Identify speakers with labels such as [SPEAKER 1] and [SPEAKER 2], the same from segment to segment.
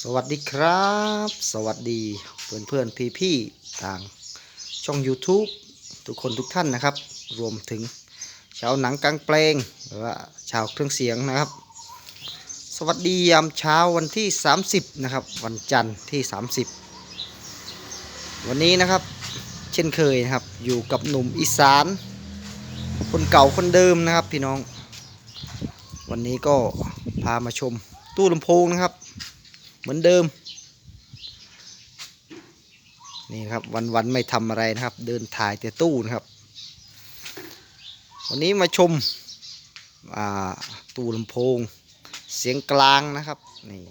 [SPEAKER 1] สวัสดีครับ สวัสดีเพื่อนเพื่อนพี่พี่ๆทางช่อง YouTube ทุกคนทุกท่านนะครับ รวมถึงชาวหนังกลางแปลงหรือว่าชาวเครื่องเสียงนะครับ สวัสดียามเช้าวันที่ 30 นะครับ วันจันทร์ที่ 30 วันนี้นะครับ เช่นเคยนะครับอยู่กับหนุ่มอีสาน คนเก่าคนเดิมนะครับพี่น้อง วันนี้ก็พามาชมตู้ลำโพงนะครับ เหมือนเดิม นี่ครับวันวันๆไม่ทำอะไรนะครับ เดินถ่ายแต่ตู้นะครับ วันนี้มาชมาตู้ลำโพง เสียงกลางนะครับนี่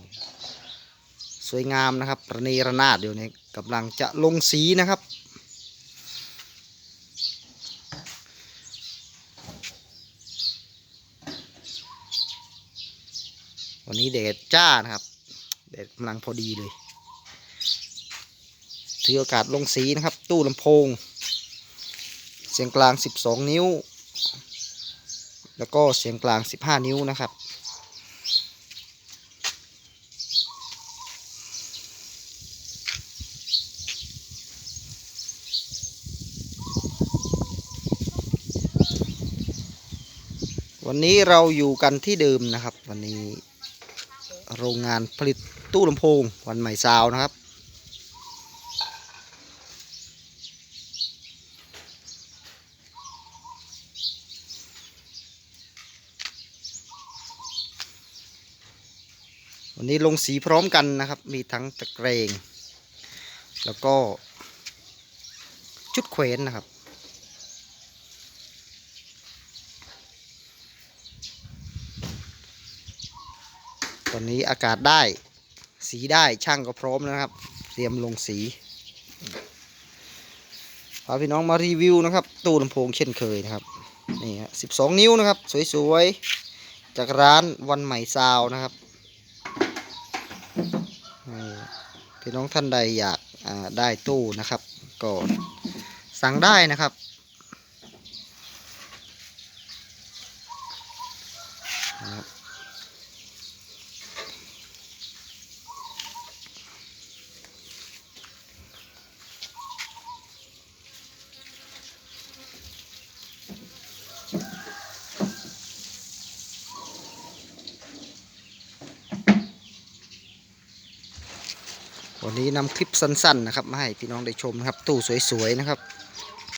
[SPEAKER 1] สวยงามนะครับระเนระนาดเดี๋ยวนี้กำลังจะลงสีนะครับ วันนี้แดดจ้านะครับแดดกำลังพอดีเลย ถือโอกาสลงสีนะครับ ตู้ลำโพง เสียงกลาง 12 นิ้ว แล้วก็เสียงกลาง 15 นิ้วนะครับวันนี้เราอยู่กันที่เดิมนะครับ วันนี้ โรงงานผลิตตู้ลำโพงวันใหม่ซาวนะครับ วันนี้ลงสีพร้อมกันนะครับ มีทั้งตะเกรง แล้วก็ชุดแขวนนะครับ ตอนนี้อากาศได้ สีได้ช่างก็พร้อมแล้วนะครับ เตรียมลงสีพาพี่น้องมารีวิวนะครับ ตู้ลำโพงเช่นเคยนะครับนี่ฮะสิบสองนิ้วนะครับ สวยๆ จากร้านวันใหม่ซาวนะครับพี่น้องท่านใดอยากได้ตู้นะครับ ก็สั่งได้นะครับนะครับ วันนี้นำคลิปสั้นๆนะครับมาให้พี่น้องได้ชมนะครับ ตู้สวยๆนะครับ